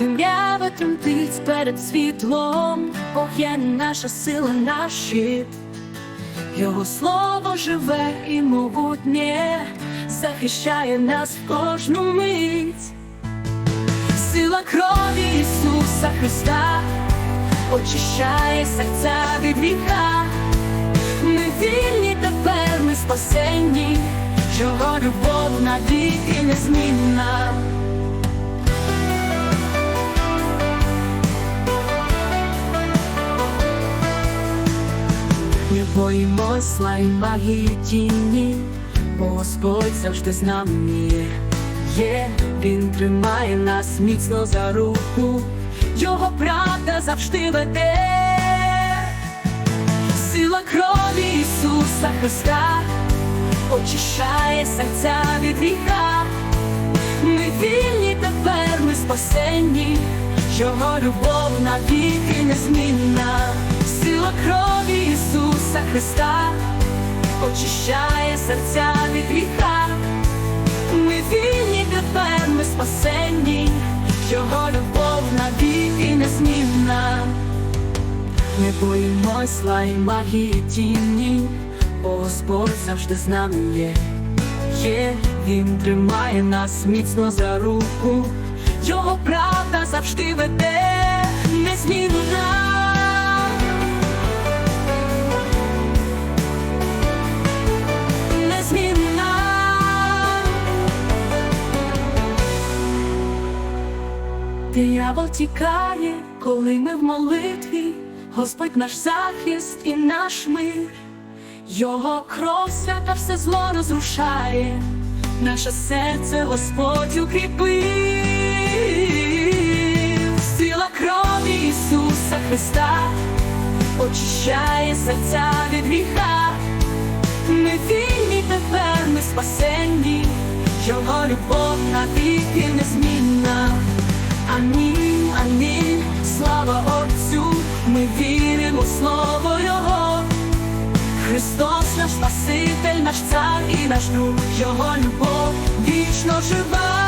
темрява тремтить перед світлом, Бог є наша сила, наш щит. Його слово живе і могутнє, захищає нас в кожну мить. Сила крові Ісуса Христа очищає серця від гріха. Ми вільні тепер, ми спасенні, Його любов навіки незмінна. Не боїмось зла магії тіні, Господь завжди з нами є. Є, Він тримає нас міцно за руку, Його правда завжди веде. Сила крові Ісуса Христа очищає серця від гріха. Ми вільні тепер, ми спасенні, Його любов навіки незмінна. Сила крові Христа очищає серця від гріха. Ми вільні тепер, ми спасенні, Його любов навіки незмінна. Не боїмось зла і магії тіні, бо Господь завжди з нами є. Є, Він тримає нас міцно за руку, Його правда завжди веде, Диявол тікає, коли ми в молитві, Господь наш захист і наш мир, Його кров свята все зло розрушає, наше серце Господь укріпив, сила крові Ісуса Христа очищає серця від гріха. Ми вільні тепер, ми спасенні, Його любов навіки незмінна. Амінь, амінь, слава Отцю, ми віримо в Слово Його. Христос наш Спаситель, наш цар і наш друг, Його любов вічно жива.